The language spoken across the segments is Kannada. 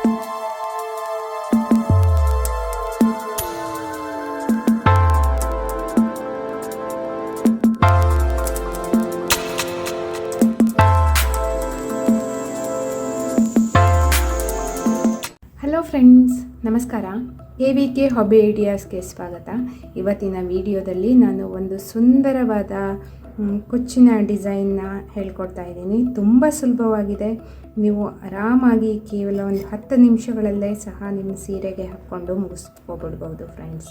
ಹಲೋ ಫ್ರೆಂಡ್ಸ್ ನಮಸ್ಕಾರ. ಎ ವಿ ಕೆ ಹಾಬಿ ಐಡಿಯಾಸ್ಗೆ ಸ್ವಾಗತ. ಇವತ್ತಿನ ವಿಡಿಯೋದಲ್ಲಿ ನಾನು ಒಂದು ಸುಂದರವಾದ ಕುಚ್ಚಿನ ಡಿಸೈನ್ನ ಹೇಳ್ಕೊಡ್ತಾ ಇದ್ದೀನಿ. ತುಂಬ ಸುಲಭವಾಗಿದೆ. ನೀವು ಆರಾಮಾಗಿ ಕೇವಲ ಒಂದು ಹತ್ತು ನಿಮಿಷಗಳಲ್ಲೇ ಸಹ ನಿಮ್ಮ ಸೀರೆಗೆ ಹಾಕ್ಕೊಂಡು ಮುಗಿಸ್ಕೊಬಿಡ್ಬೋದು ಫ್ರೆಂಡ್ಸ್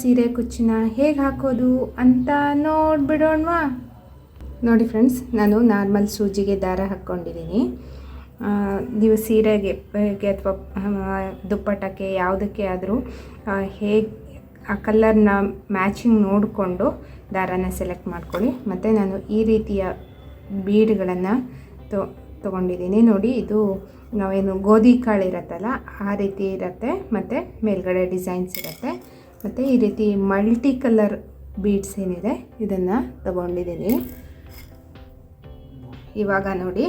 ಸೀರೆ ಕುಚ್ಚಿನ ಹೇಗೆ ಹಾಕೋದು ಅಂತ ನೋಡ್ಬಿಡೋಣವಾ? ನೋಡಿ ಫ್ರೆಂಡ್ಸ್, ನಾನು ನಾರ್ಮಲ್ ಸೂಜಿಗೆ ದಾರ ಹಾಕ್ಕೊಂಡಿದ್ದೀನಿ. ನೀವು ಸೀರೆಗೆ ಅಥವಾ ದುಪ್ಪಟ್ಟಕ್ಕೆ ಯಾವುದಕ್ಕೆ ಆದರೂ ಹೇಗೆ, ಆ ಕಲ್ಲರ್ನ ಮ್ಯಾಚಿಂಗ್ ನೋಡಿಕೊಂಡು ದಾರನ ಸೆಲೆಕ್ಟ್ ಮಾಡ್ಕೊಳ್ಳಿ. ಮತ್ತು ನಾನು ಈ ರೀತಿಯ ಬೀಡ್ಗಳನ್ನು ತೊ, ತೊಗೊಂಡಿದ್ದೀನಿ. ನೋಡಿ, ಇದು ನಾವೇನು ಗೋಧಿ ಕಾಳು ಇರುತ್ತಲ್ಲ, ಆ ರೀತಿ ಇರುತ್ತೆ. ಮತ್ತು ಮೇಲ್ಗಡೆ ಡಿಸೈನ್ಸ್ ಇರುತ್ತೆ. ಮತ್ತು ಈ ರೀತಿ ಮಲ್ಟಿ ಕಲರ್ ಬೀಡ್ಸ್ ಏನಿದೆ, ಇದನ್ನು ತಗೊಂಡಿದ್ದೀನಿ ಇವಾಗ ನೋಡಿ,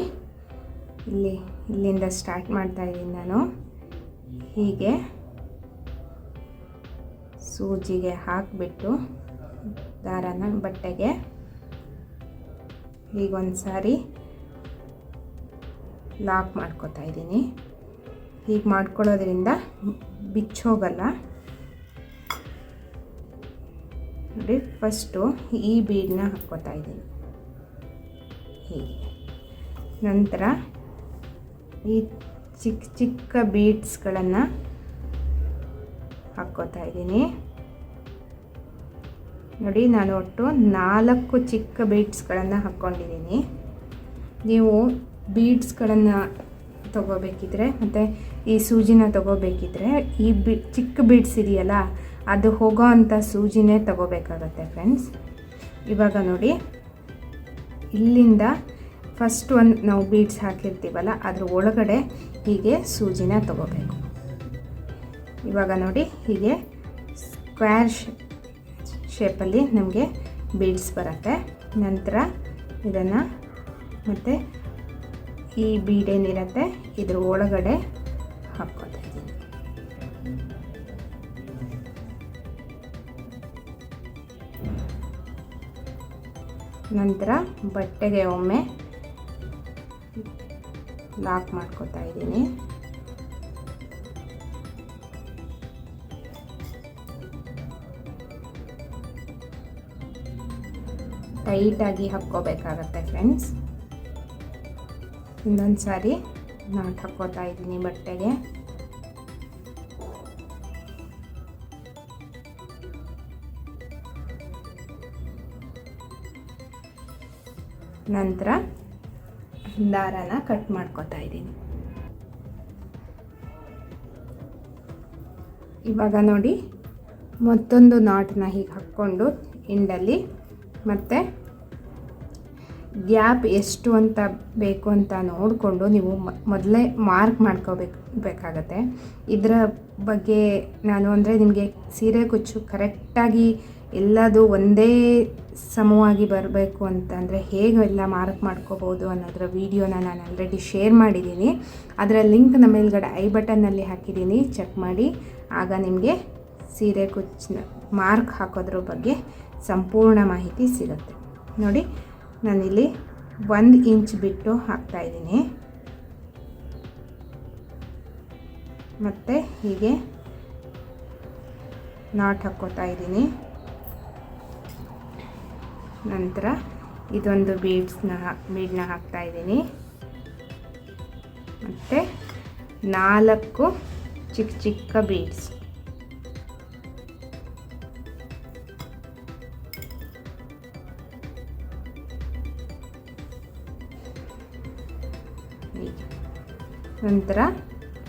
ಇಲ್ಲಿ, ಇಲ್ಲಿಂದ ಸ್ಟಾರ್ಟ್ ಮಾಡ್ತಾ ಇದ್ದೀನಿ ನಾನು. ಹೀಗೆ ಸೂಜಿಗೆ ಹಾಕಿಬಿಟ್ಟು, ದಾರನ ಬಟ್ಟೆಗೆ ಹೀಗೊಂದು ಸಾರಿ ಲಾಕ್ ಮಾಡ್ಕೋತಾ ಇದ್ದೀನಿ. ಹೀಗೆ ಮಾಡ್ಕೊಳ್ಳೋದ್ರಿಂದ ಬಿಚ್ಚೋಗಲ್ಲ. ನೋಡಿ ಫಸ್ಟು ಈ ಬೀಡನ್ನ ಹಾಕ್ಕೋತಾ ಇದ್ದೀನಿ. ಹೀಗೆ. ನಂತರ ಈ ಚಿಕ್ಕ ಚಿಕ್ಕ ಬೀಡ್ಸ್ಗಳನ್ನು ಹಾಕ್ಕೋತಾ ಇದ್ದೀನಿ. ನೋಡಿ, ನಾನು ಒಟ್ಟು ನಾಲ್ಕು ಚಿಕ್ಕ ಬೀಡ್ಸ್ಗಳನ್ನು ಹಾಕ್ಕೊಂಡಿದ್ದೀನಿ. ನೀವು ಬೀಡ್ಸ್ಗಳನ್ನು ತಗೋಬೇಕಿದ್ರೆ ಮತ್ತು ಈ ಸೂಜಿನ ತಗೋಬೇಕಿದ್ರೆ ಈ ಬಿ ಚಿಕ್ಕ ಬೀಡ್ಸ್ ಇದೆಯಲ್ಲ ಅದು ಹೋಗೋ ಅಂಥ ಸೂಜಿನೇ ತಗೋಬೇಕಾಗತ್ತೆ ಫ್ರೆಂಡ್ಸ್ ಇವಾಗ ನೋಡಿ, ಇಲ್ಲಿಂದ ಫಸ್ಟ್ ಒಂದು ನಾವು ಬೀಡ್ಸ್ ಹಾಕಿರ್ತೀವಲ್ಲ, ಅದ್ರ ಒಳಗಡೆ ಹೀಗೆ ಸೂಜಿನ ತಗೋಬೇಕು. ಇವಾಗ ನೋಡಿ, ಹೀಗೆ ಸ್ಕ್ವೇರ್ ಶೇಪಲ್ಲಿ ನಮಗೆ ಬೀಡ್ಸ್ ಬರುತ್ತೆ. ನಂತರ ಇದನ್ನು ಮತ್ತು ಈ ಬೀಡೇನಿರುತ್ತೆ ಇದ್ರ ಒಳಗಡೆ ಹಾಕ್ಕೋತಾ ನಂತರ ಬಟ್ಟೆಗೆ ಒಮ್ಮೆ ಲಾಕ್ ಮಾಡ್ಕೋತಾ ಇದ್ದೀನಿ. ಟೈಟಾಗಿ ಹಾಕ್ಕೋಬೇಕಾಗತ್ತೆ ಫ್ರೆಂಡ್ಸ್. ಇನ್ನೊಂದು ಸಾರಿ ನಾಟ್ ಹಾಕ್ಕೋತಾ ಇದ್ದೀನಿ ಬಟ್ಟೆಗೆ. ನಂತರ ದಾರಾನ ಕಟ್ ಮಾಡ್ಕೋತಾ ಇದ್ದೀನಿ. ಇವಾಗ ನೋಡಿ ಮತ್ತೊಂದು ನಾಟನ್ನ ಹೀಗೆ ಹಾಕ್ಕೊಂಡು ಇಂಡಲ್ಲಿ ಮತ್ತು ಗ್ಯಾಪ್ ಎಷ್ಟು ಅಂತ ಬೇಕು ಅಂತ ನೋಡಿಕೊಂಡು ನೀವು ಮೊದಲೇ ಮಾರ್ಕ್ ಮಾಡ್ಕೋಬೇಕು, ಬೇಕಾಗತ್ತೆ. ಇದರ ಬಗ್ಗೆ ನಾನು ಅಂದರೆ ನಿಮಗೆ ಸೀರೆ ಕುಚ್ಚು ಕರೆಕ್ಟಾಗಿ ಎಲ್ಲದು ಒಂದೇ ಸಮವಾಗಿ ಬರಬೇಕು ಅಂತಂದರೆ ಹೇಗೆ ಎಲ್ಲ ಮಾರ್ಕ್ ಮಾಡ್ಕೋಬೋದು ಅನ್ನೋದರ ವೀಡಿಯೋನ ನಾನು ಆಲ್ರೆಡಿ ಶೇರ್ ಮಾಡಿದ್ದೀನಿ. ಅದರ ಲಿಂಕ್ ನಮ್ಮ ಮೇಲ್ಗಡೆ ಐ ಬಟನ್ನಲ್ಲಿ ಹಾಕಿದ್ದೀನಿ. ಚೆಕ್ ಮಾಡಿ. ಆಗ ನಿಮಗೆ ಸೀರೆ ಕುಚ್ಚಿನ ಮಾರ್ಕ್ ಹಾಕೋದ್ರ ಬಗ್ಗೆ ಸಂಪೂರ್ಣ ಮಾಹಿತಿ ಸಿಗುತ್ತೆ. ನೋಡಿ, ನಾನಿಲ್ಲಿ ಒಂದು ಇಂಚ್ ಬಿಟ್ಟು ಹಾಕ್ತಾಯಿದ್ದೀನಿ ಮತ್ತು ಹೀಗೆ ನಾಟ್ ಹಾಕ್ಕೋತಾ ಇದ್ದೀನಿ. ನಂತರ ಇದೊಂದು ಬೀಡ್ಸ್ನ ಬೀಡ್ನ ಹಾಕ್ತಾ ಇದ್ದೀನಿ. ಮತ್ತು ನಾಲ್ಕು ಚಿಕ್ಕ ಚಿಕ್ಕ ಬೀಡ್ಸ್ ನಂತರ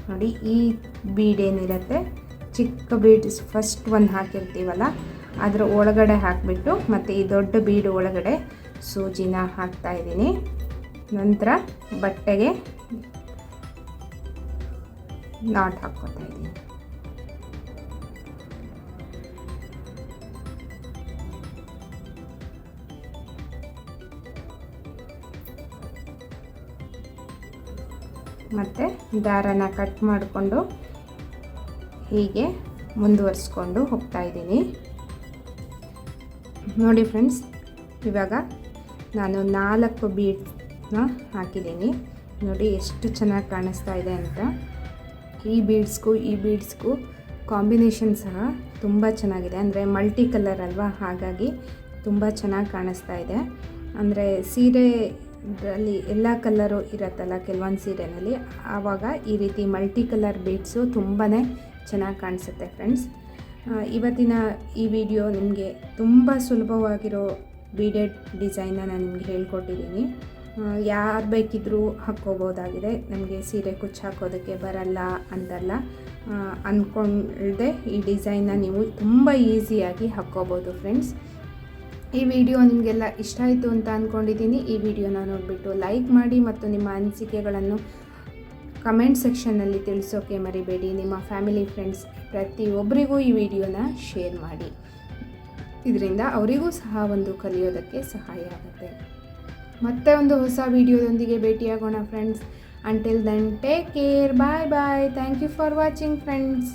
ನೋಡಿ ಈ ಬೀಡ್ ಏನಿರುತ್ತೆ? ಚಿಕ್ಕ ಬೀಡ್ಸ್ ಫಸ್ಟ್ ಒಂದು ಹಾಕಿರ್ತೀವಲ್ಲ ಅದರ ಒಳಗಡೆ ಹಾಕಿಬಿಟ್ಟು ಮತ್ತು ಈ ದೊಡ್ಡ ಬೀಡು ಒಳಗಡೆ ಸೂಜಿನ ಹಾಕ್ತಾ ಇದ್ದೀನಿ. ನಂತರ ಬಟ್ಟೆಗೆ ನಾಟ್ ಹಾಕ್ಕೊತಾ ಇದ್ದೀನಿ. ಮತ್ತು ದಾರನ ಕಟ್ ಮಾಡಿಕೊಂಡು ಹೀಗೆ ಮುಂದುವರಿಸ್ಕೊಂಡು ಹೋಗ್ತಾ ಇದ್ದೀನಿ. ನೋಡಿ ಫ್ರೆಂಡ್ಸ್, ಇವಾಗ ನಾನು ನಾಲ್ಕು ಬೀಡ್ಸ್ನ ಹಾಕಿದ್ದೀನಿ. ನೋಡಿ ಎಷ್ಟು ಚೆನ್ನಾಗಿ ಕಾಣಿಸ್ತಾ ಇದೆ ಅಂತ. ಈ ಬೀಡ್ಸ್ಗೂ ಈ ಬೀಡ್ಸ್ಗೂ ಕಾಂಬಿನೇಷನ್ ಸಹ ತುಂಬ ಚೆನ್ನಾಗಿದೆ. ಅಂದರೆ ಮಲ್ಟಿ ಕಲರ್ ಅಲ್ವಾ? ಹಾಗಾಗಿ ತುಂಬ ಚೆನ್ನಾಗಿ ಕಾಣಿಸ್ತಾ ಇದೆ. ಅಂದರೆ ಸೀರೆದಲ್ಲಿ ಎಲ್ಲ ಕಲರು ಇರುತ್ತಲ್ಲ ಕೆಲವೊಂದು ಸೀರೆನಲ್ಲಿ, ಆವಾಗ ಈ ರೀತಿ ಮಲ್ಟಿ ಕಲರ್ ಬೀಡ್ಸು ತುಂಬಾ ಚೆನ್ನಾಗಿ ಕಾಣಿಸುತ್ತೆ ಫ್ರೆಂಡ್ಸ್. ಇವತ್ತಿನ ಈ ವಿಡಿಯೋ ನಿಮಗೆ ತುಂಬ ಸುಲಭವಾಗಿರೋ ಬೀಡೆಡ್ ಡಿಸೈನ್ನ ನಾನು ನಿಮಗೆ ಹೇಳ್ಕೊಟ್ಟಿದ್ದೀನಿ. ಯಾರು ಬೇಕಿದ್ದರೂ ಹಾಕ್ಕೋಬೋದಾಗಿದೆ. ನಮಗೆ ಸೀರೆ ಕುಚ್ಚು ಹಾಕೋದಕ್ಕೆ ಬರಲ್ಲ ಅಂತಲ್ಲ. ಅಂದ್ಕೊಂಡೆ ಈ ಡಿಸೈನ್ನ ನೀವು ತುಂಬ ಈಸಿಯಾಗಿ ಹಾಕ್ಕೋಬೋದು ಫ್ರೆಂಡ್ಸ್ ಈ ವಿಡಿಯೋ ನಿಮಗೆಲ್ಲ ಇಷ್ಟ ಆಯಿತು ಅಂತ ಅಂದ್ಕೊಂಡಿದ್ದೀನಿ ಈ ವಿಡಿಯೋನ ನೋಡಿಬಿಟ್ಟು ಲೈಕ್ ಮಾಡಿ ಮತ್ತು ನಿಮ್ಮ ಅನಿಸಿಕೆಗಳನ್ನು ಕಮೆಂಟ್ ಸೆಕ್ಷನ್ನಲ್ಲಿ ತಿಳಿಸೋಕೆ ಮರಿಬೇಡಿ. ನಿಮ್ಮ ಫ್ಯಾಮಿಲಿ ಫ್ರೆಂಡ್ಸ್ ಪ್ರತಿಯೊಬ್ಬರಿಗೂ ಈ ವಿಡಿಯೋನ ಶೇರ್ ಮಾಡಿ. ಇದರಿಂದ ಅವರಿಗೂ ಸಹ ಒಂದು ಕಲಿಯೋದಕ್ಕೆ ಸಹಾಯ ಆಗುತ್ತೆ. ಮತ್ತೆ ಒಂದು ಹೊಸ ವಿಡಿಯೋದೊಂದಿಗೆ ಭೇಟಿಯಾಗೋಣ friends until then take care bye bye thank you for watching friends